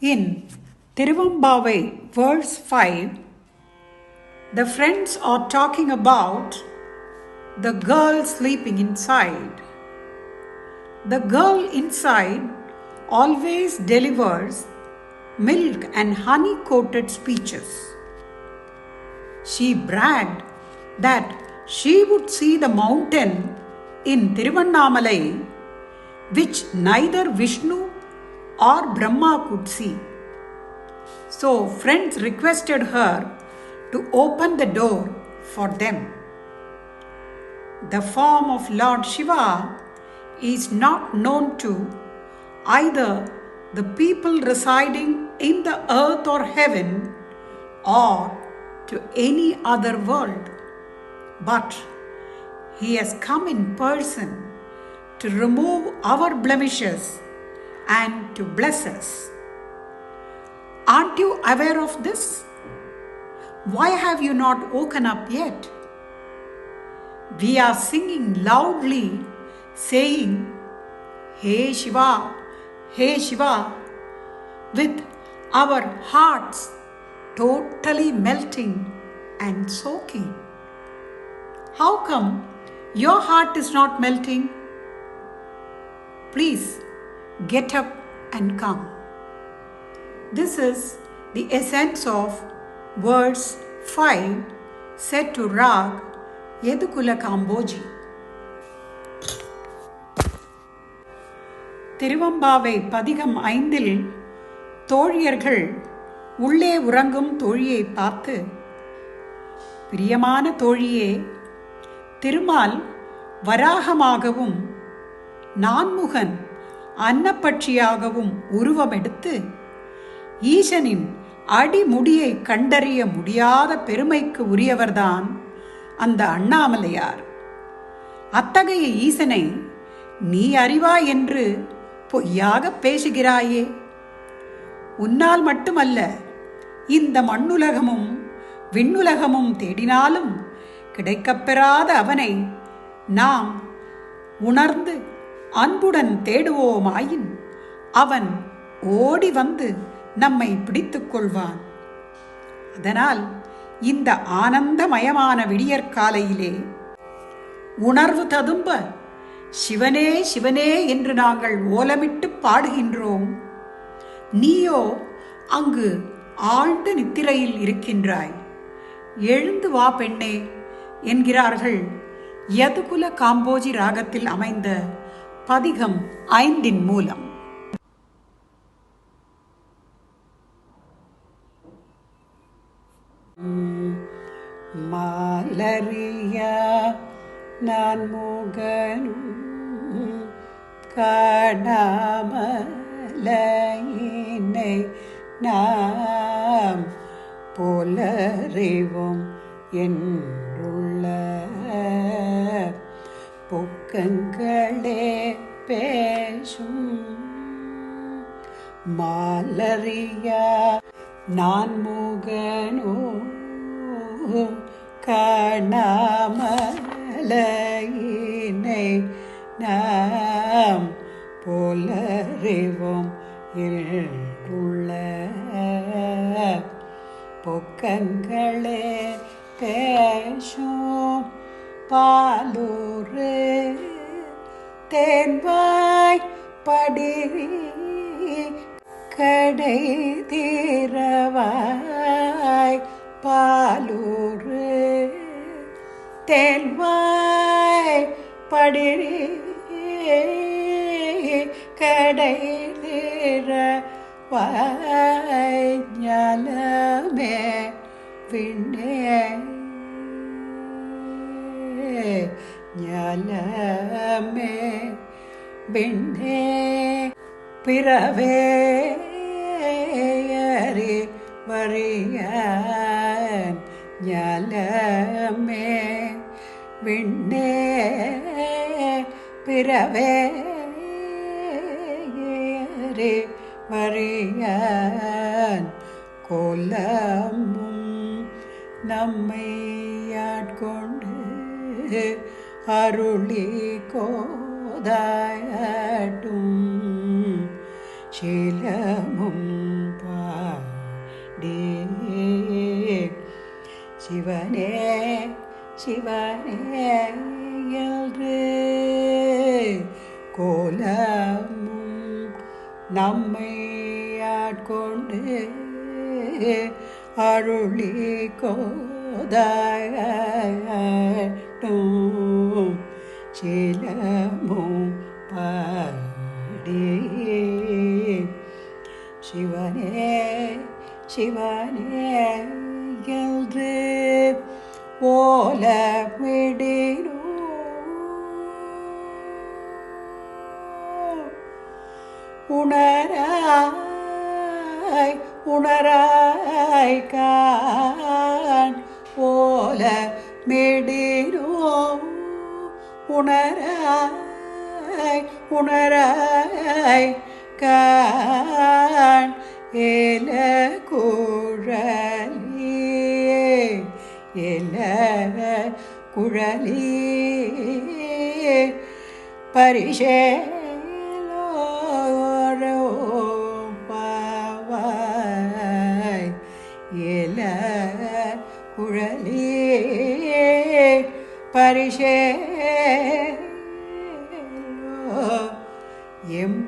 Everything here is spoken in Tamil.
In Tiruvambavai, verse 5, the friends are talking about the girl sleeping inside. The girl inside always delivers milk and honey coated speeches. She bragged that she would see the mountain in Tiruvannamalai which neither Vishnu or Brahma could see. So, friends requested her to open the door for them. The form of Lord Shiva is not known to either the people residing in the earth or heaven or to any other world, but He has come in person to remove our blemishes and to bless us. Aren't you aware of this? Why have you not woken up yet? We are singing loudly, saying, Hey Shiva, Hey Shiva, with our hearts totally melting and soaking. How come your heart is not melting? Please get up and come. This is the essence of verse 5 said to Rag Yedukula Kamboji. Thiruvempavai பதிகம் ஐந்தில் தோழியர்கள் உள்ளே உறங்கும் தோழியை பார்த்து பிரியமான தோழியே திருமால் வராகமாகவும் நான்முகன் அன்னப்பட்சியாகவும் உருவமெடுத்து ஈசனின் அடிமுடியை கண்டறிய முடியாத பெருமைக்கு உரியவர்தான் அந்த அண்ணாமலையார். அத்தகைய ஈசனை நீ அறிவாய் என்று பொய்யாக பேசுகிறாயே. உன்னால் மட்டுமல்ல இந்த மண்ணுலகமும் விண்ணுலகமும் தேடினாலும் கிடைக்கப்பெறாத அவனை நாம் உணர்ந்து அன்புடன் தேடுவோமாயின் அவன் ஓடி வந்து நம்மை பிடித்து கொள்வான் அதனால் இந்த ஆனந்தமயமான விடியற்காலையிலே உணர்வு ததும்ப சிவனே சிவனே என்று நாங்கள் ஓலமிட்டு பாடுகின்றோம். நீயோ அங்கு ஆழ்ந்த நித்திரையில் இருக்கின்றாய். எழுந்து வா பெண்ணே என்கிறார்கள் யதுகுல காம்போஜி ராகத்தில் அமைந்த பதிகம் ஐந்தின் மூலம். மாலறிய நான் முகனும் காணாமலையினை நாம் போலறிவோம் என் பொக்கங்களே பேசும். மாலரியா நான் முகனோ காணாமலையினை நாம் போலறிவோம் உள்ள பொக்கங்களே பேசும் பாலூரே தேன்வாய் படிரி கடை தீரவாய் பாலூரு தேன்வாய் படிரி கடை தீரவாய் ஞானமே விண்ணே ஞானமே விண்ணே பிறவே அறி வரியான் ஞானமே விண்ணே பிறவே அறி வரியான் கோலமும் நம்மை ஆட்கொண்டு அருளி கோதாயட்டும் ശീലമും പാടേ ശിവനേ ശിവനേ என்று கோலமும் நம்மை ஆட்கொண்டு அருளி கோதாட்டும் சிலமும் ಮಾಡಿ ಶಿವನೇ ಶಿವನೇ ಎಲ್ರೆ ಓಲ ಬಿಡಿರು ഉണരായ് ഉണരായ് കാൻ ഓല മെടിരോ ഉണരായ് உணராய் கான் ஏல குழலியே ஏல குழலியே. பரிசேலோரோ பாவாய் ஏல குழலியே. பரிசேலோ